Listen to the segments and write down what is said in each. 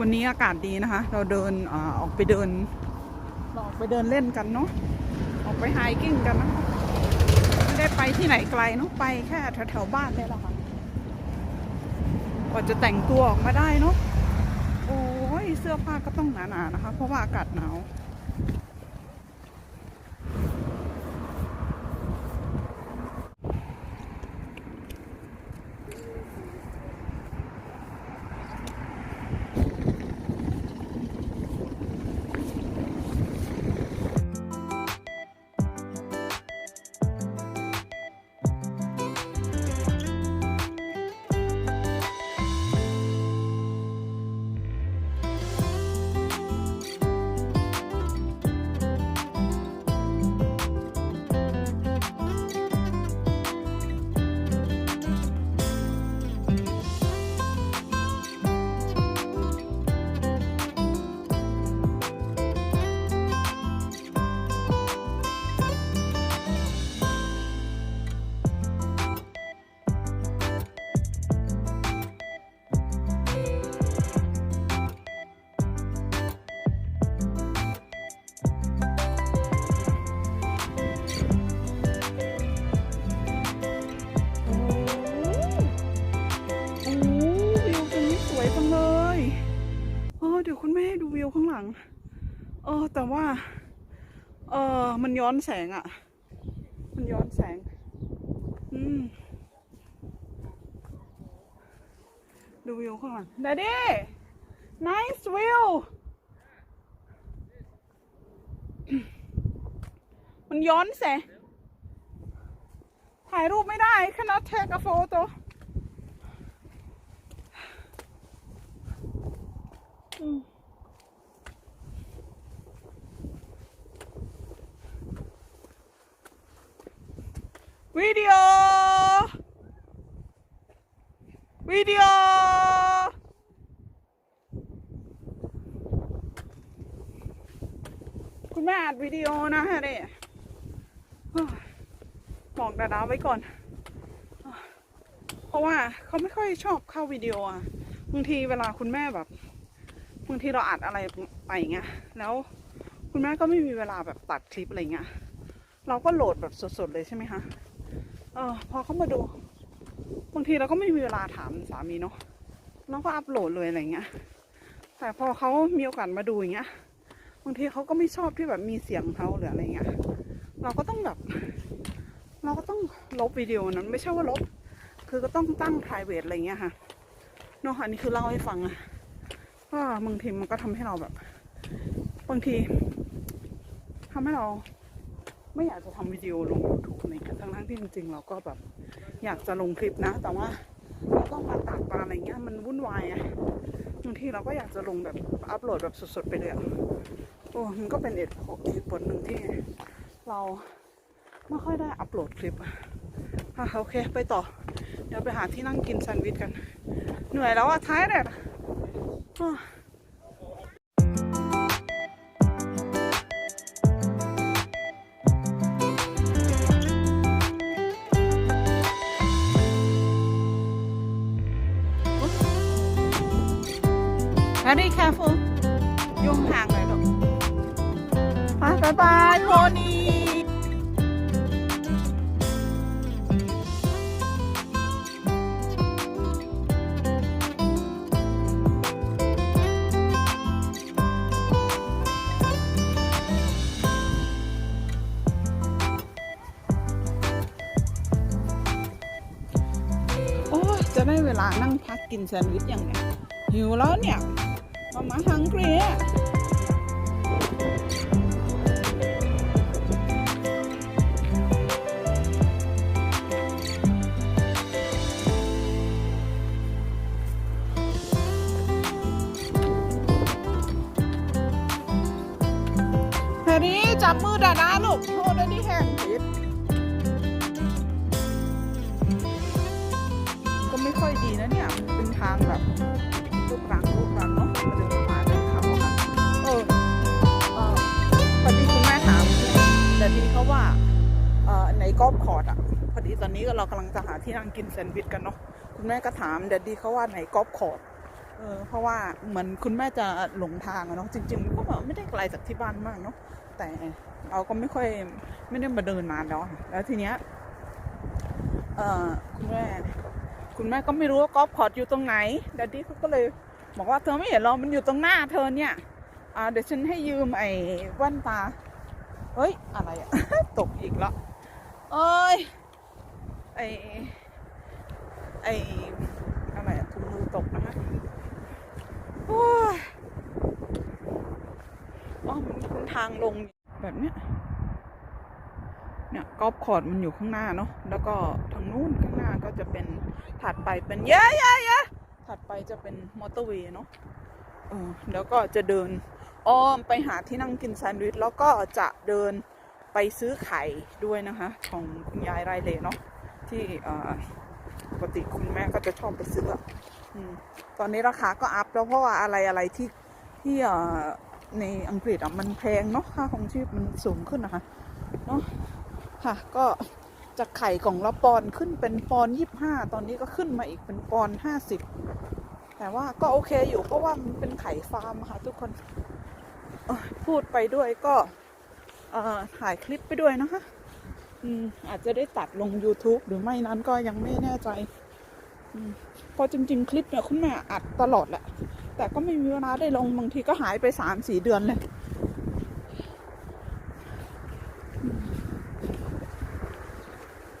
วันนี้อากาศดีนะคะ เราเดินอออกไปเดินออกไปเดินเล่นกันเนาะออกไปไฮกิ้งกันนะไม่ได้ไปที่ไหนไกลเนาะไปแค่แถวๆบ้านนี่แหละค่ะกว่าจะแต่งตัวออกมาได้เนาะโอ้ยเสื้อผ้าก็ต้องหนาๆนะคะ เพราะว่าอากาศหนาว ให้ดูวิวข้างหลัง เออ แต่ว่า เออมันย้อนแสงอะ่ะ มันย้อนแสง อืม ดูวิวข้างหลัง d ดดี้ nice view มันย้อนแสง ถ่ายรูปไม่ได้ cannot take a photo อืมวิดีโอ วิดีโอ คุณ แม่อัดวิดีโอนะฮะเนี่ยเฮ้ยบอกดาดาไว้ก่อน เพราะว่าเขาไม่ค่อยชอบเข้าวิดีโออะบางทีเวลาคุณแม่แบบบางทีเราอัดอะไรไปอย่างเงี้ยแล้วคุณแม่ก็ไม่มีเวลาแบบตัดคลิปอะไรเงี้ยเราก็โหลดแบบสดๆเลยใช่ไหมคะเออพอเขามาดู บางทีเราก็ไม่มีเวลาถามสามีเนาะเราก็อัพโหลดเลยอะไรเงี้ยแต่พอเขามีโอกาสมาดูอย่างเงี้ย บางทีเขาก็ไม่ชอบที่แบบมีเสียงเขาหรืออะไรเงี้ย เราก็ต้องแบบ เราก็ต้องลบวิดีโอนั้นไม่ใช่ว่าลบ คือก็ต้องตั้ง private อะไรเงี้ยค่ะเนาะอันนี้คือเล่าให้ฟังอะว่าบางทีมันก็ทำให้เราแบบ บางทีทำให้เรา ไม่อยากจะทำวิดีโอลง YouTube อะไรกันทั้งทั้งที่จริงๆเราก็แบบ อยากจะลงคลิปนะ แต่ว่าเราต้องมาตัดมาอะไรเงี้ยมันวุ่นวายอะบางทีเราก็อยากจะลงแบบอัพโหลดแบบสดๆไปเลยอะ โอ้มันก็เป็นเหตุผลเหตุผลหนึ่งที่เราไม่ค่อยได้อัปโหลดคลิปอะอะโอเคไปต่อ เดี๋ยวไปหาที่นั่งกินแซนด์วิชกัน เหนื่อยแล้วอะท้ายเด็ดแฮร์รี่ careful อยุ่งห่างหน่อยลูกไป บายบายโพนี่โอ้จะได้เวลานั่งพักกินแซนด์วิชอย่างเนี้ยหิวแล้วเนี่ยมามาฮังเกรีย แฮร์รี่จับมือดาดาลูกโทษด้ที่แห่งผิดก็ไม่ค่อยดีนะเนี่ยเป็นทางแบบลูกรังลูกรังเนาะมาเดินป่าเดินเขาค่ะเออเออพอดีคุณแม่ถามแต่ทีเขาว่าเอ่อในกอล์ฟคอร์ดอะพอดีตอนนี้เรากำลังจะหาที่นั่งกินแซนด์วิชกันเนาะคุณแม่ก็ถามเดดดี้เขาว่าไหนกอล์ฟคอร์ด ออเพราะว่าเหมือนคุณแม่จะหลงทางอะเนาะจริงๆก็แบบไม่ได้ไกลจากที่บ้านมากเนาะแต่เราก็ไม่ค่อยไม่ได้มาเดินนานแล้วอะแล้วทีเนี้ยเออคุณแม่คุณแม่ก็ไม่รู้ว่ากอล์ฟคอร์ดอยู่ตรงไหนดัดดี้เขาก็เลยบอกว่าเธอไม่เห็นหรอมันอยู่ตรงหน้าเธอเนี่ยอ่าเดี๋ยวฉันให้ยืมไอ้แว่นตาเฮ้ย อะไรอะตกอีกแล้วเอ้ยไอ้ไอ้อะไรอะถุงมือตกนะฮะ อ้ยอ๋อมันเป็นทางลงแบบเนี้ยเนี่ยกอล์ฟคอร์ดมันอยู่ข้างหน้าเนาะแล้วก็ทางนู้นข้างหน้าก็จะเป็นถัดไปเป็นเยอะเยอะเยอะถัดไปจะเป็นมอเตอร์เวย์เนาะเออแล้วก็จะเดินอ้อมไปหาที่นั่งกินแซนด์วิชแล้วก็จะเดินไปซื้อไข่ด้วยนะคะ ของคุณยายไรเลเนาะที่ปกติคุณแม่ก็จะชอบไปซื้ออะ ตอนนี้ราคาก็อัพแล้วเพราะว่าอะไรอะไรที่ที่ในอังกฤษอะมันแพงเนาะค่าของชีพมันสูงขึ้นนะคะเนาะค่ะก็จากไข่กล่องละปอนขึ้นเป็นปอนยี่ห้าตอนนี้ก็ขึ้นมาอีกเป็นปอนห้าสิบแต่ว่าก็โอเคอยู่เพราะว่ามันเป็นไข่ฟาร์มอะค่ะทุกคนพูดไปด้วยก็ถ่ายคลิปไปด้วยนะคะอืมอาจจะได้ตัดลง YouTube หรือไม่นั้นก็ยังไม่แน่ใจ พราะจริง ๆ คลิปเนี่ยคุณแม่อัดตลอดแหละ แต่ก็ไม่มีเวลาได้ลงบางทีก็หายไปสามสี่เดือนเลย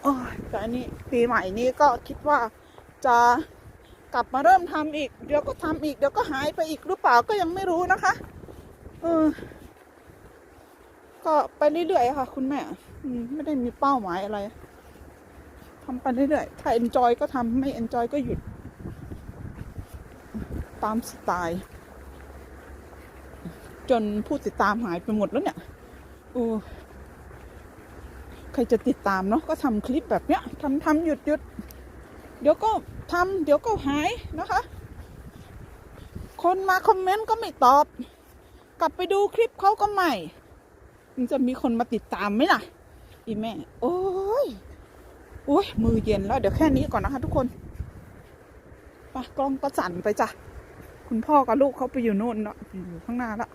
โอ้ยแต่อันนี้ปีใหม่นี้ก็คิดว่าจะกลับมาเริ่มทำอีก เดี๋ยวก็ทำอีก เดี๋ยวก็หายไปอีกหรือเปล่าก็ยังไม่รู้นะคะเออก็ไปเรื่อยๆค่ะ คุณแม่อืมไม่ได้มีเป้าหมายอะไร ทำไปเรื่อยๆ ถ้าเอนจอยก็ทำไม่เอนจอยก็หยุด ตามสไตล์ จนผู้ติดตามหายไปหมดแล้วเนี่ยโอ้ใครจะติดตามเนาะก็ทำคลิปแบบเนี้ยทำทำหยุดหยุดเดี๋ยวก็ทำเดี๋ยวก็หายนะคะ คนมาคอมเมนต์ก็ไม่ตอบ กลับไปดูคลิปเขาก็ไม่มันจะมีคนมาติดตามไหมล่ะ อีแม่ โอ้ อุ้ยมือเย็นแล้ว เดี๋ยวแค่นี้ก่อนนะคะ ทุกคนไปกล้องก็สั่นไปจ้ะ คุณพ่อกับลูกเขาไปอยู่โน่นเนาะอยู่ข้างหน้าแล้ว